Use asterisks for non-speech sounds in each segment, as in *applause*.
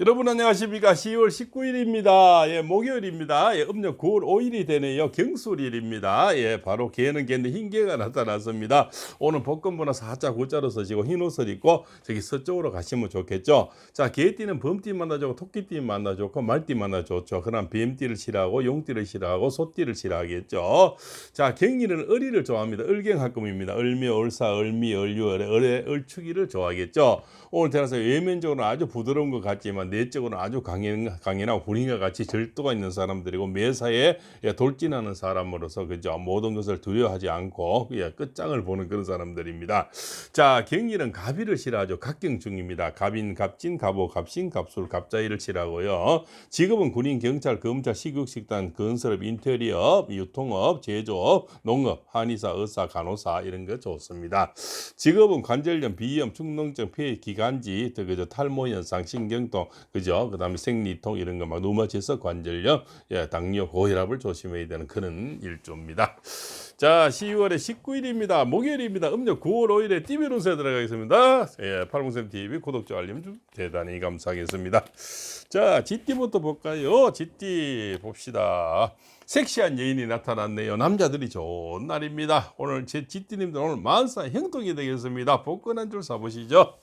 여러분 안녕하십니까? 10월 19일입니다. 예 목요일입니다. 예 음력 9월 5일이 되네요. 경술일입니다. 예 바로 개는 개인데 흰개가 나타났습니다. 오늘 복권번호 살짝 고자로 서시고 흰 옷을 입고 저기 서쪽으로 가시면 좋겠죠? 자 개띠는 범띠 만나 좋고 토끼띠 만나 좋고 말띠 만나 좋죠. 그럼 뱀띠를 싫어하고 용띠를 싫어하고 소띠를 싫어하겠죠? 자 경리는 을이를 좋아합니다. 을경합금입니다. 을묘 을사 을미 을유 을애 을축이를 좋아하겠죠? 오늘 태어나서 외면적으로 아주 부드러운 것 같지만 내적으로는 아주 강인, 강인하고 군인과 같이 절도가 있는 사람들이고 매사에 예, 돌진하는 사람으로서 그죠 모든 것을 두려워하지 않고 예, 끝장을 보는 그런 사람들입니다. 자 경리는 가비를 싫어하죠. 각경중입니다. 갑인, 갑진, 갑오, 갑신, 갑술, 갑자이를 싫어하고요. 직업은 군인, 경찰, 검찰, 식육식단, 건설업, 인테리어, 유통업, 제조업, 농업, 한의사, 의사, 간호사 이런 거 좋습니다. 직업은 관절염, 비염, 축농증, 폐, 기관지, 또 그저 탈모 현상, 신경통, 그죠? 그다음에 생리통 이런 거막 누마치서 관절염, 예, 당뇨, 고혈압을 조심해야 되는 그런 일조입니다. 자, 10월의 19일입니다. 목요일입니다. 음력 9월 5일에 TV 운세 들어가겠습니다. 예, 팔봉샘 TV 구독 자 알림 좀 대단히 감사하겠습니다. 자, GT부터 볼까요? GT 봅시다. 섹시한 여인이 나타났네요. 남자들이 좋은 날입니다. 오늘 제 GT님들 오늘 만사 형통이 되겠습니다. 복권 한 줄 사보시죠.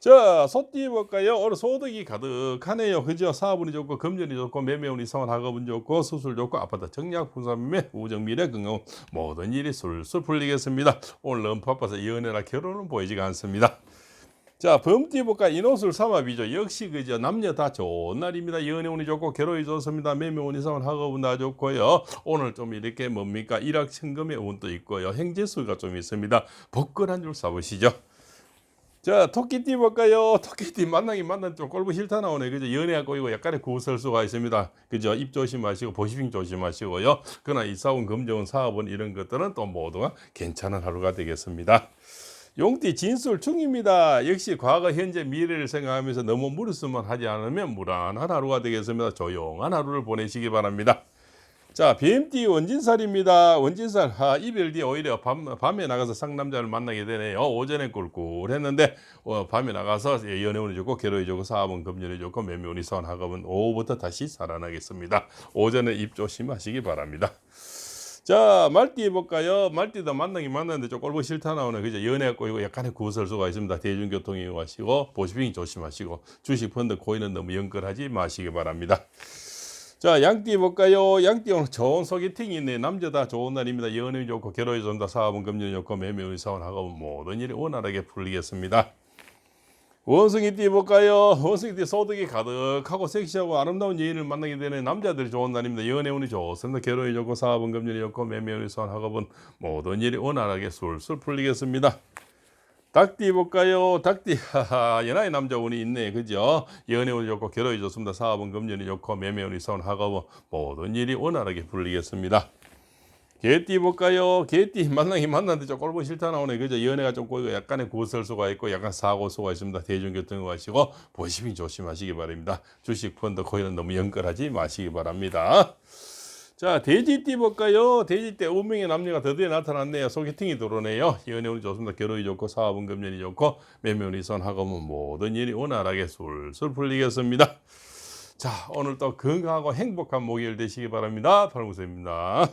자, 소띠 볼까요? 오늘 소득이 가득하네요. 그죠? 사업운이 좋고, 금전이 좋고, 매매운이 성원 학업은 좋고, 수술 좋고, 아파트 정략 분산매, 우정 미래 건강 모든 일이 술술 풀리겠습니다. 오늘 너무 바빠서 연애나 결혼은 보이지가 않습니다. 자, 범띠 볼까? 인옷을 삼합이죠. 역시 그죠. 남녀 다 좋은 날입니다. 연애운이 좋고 결혼이 좋습니다. 매매운이 성원 학업은 다 좋고요. 오늘 좀 이렇게 뭡니까? 일확천금의 운도 있고요. 행재수가 좀 있습니다. 복권 한줄 사보시죠. 자, 토끼띠 볼까요? *laughs* 토끼띠 만나긴 만난 좀 꼴보 싫다 나오네. 그죠? 연애가 꼬이고 약간의 구설수가 있습니다. 그죠? 입 조심하시고, 보시빙 조심하시고요. 그러나 이사운, 금전운, 사업은 이런 것들은 또 모두가 괜찮은 하루가 되겠습니다. 용띠 진술 중입니다. 역시 과거, 현재, 미래를 생각하면서 너무 무리수만 하지 않으면 무난한 하루가 되겠습니다. 조용한 하루를 보내시기 바랍니다. 자, 뱀띠 원진살입니다. 원진살 아, 이별 뒤에 오히려 밤, 밤에 나가서 상남자를 만나게 되네요. 오전에 꿀꿀했는데 어, 밤에 나가서 예, 연애운이 좋고 결혼이 좋고 사업은 금전이 좋고 매매운이 선 학업은 오후부터 다시 살아나겠습니다. 오전에 입 조심하시기 바랍니다. 자, 말띠 볼까요? 말띠도 만나긴 만났는데 좀 꼴보 싫다 나오네. 그죠? 연애가 꼬이고 약간의 구설수가 있습니다. 대중교통 이용하시고 보시빙 조심하시고 주식 펀드 코인은 너무 연결하지 마시기 바랍니다. 자, 양띠 볼까요? 양띠 오늘 좋은 소개팅이 있네. 남자 다 좋은 날입니다. 연애 좋고 결혼이 좋다. 사업은 금전이 좋고 매매운이 사원 하고 모든 일이 원활하게 풀리겠습니다. 원숭이 띠 볼까요? 원숭이 띠 소득이 가득하고 섹시하고 아름다운 여인을 만나게 되는 남자들이 좋은 날입니다. 연애운이 좋습니다. 결혼이 좋고 사업은 금전이 좋고 매매운이 사원 학업은 모든 일이 원활하게 술술 풀리겠습니다. 닭띠 볼까요? 닭띠 연하의 남자 운이 있네 그죠? 연애 운이 좋고 결혼이 좋습니다. 사업은 금전이 좋고 매매 운이 사원 학업은 모든 일이 원활하게 풀리겠습니다. 개띠 볼까요? 개띠 만나기 만났는데 좀 꼴보 싫다 나오네 그죠? 연애가 좀 꼬이고 약간의 구설수가 있고 약간 사고수가 있습니다. 대중교통 가시고 보시빙 조심하시기 바랍니다. 주식 펀드 코인은 너무 연결하지 마시기 바랍니다. 자, 돼지띠 볼까요? 돼지띠 운명의 남녀가 드디어 나타났네요. 소개팅이 들어오네요. 연애 운이 좋습니다. 결혼이 좋고 사업은 금전이 좋고 매매운이 선하고는 모든 일이 원활하게 술술 풀리겠습니다. 자, 오늘 또 건강하고 행복한 목요일 되시기 바랍니다. 팔무세입니다.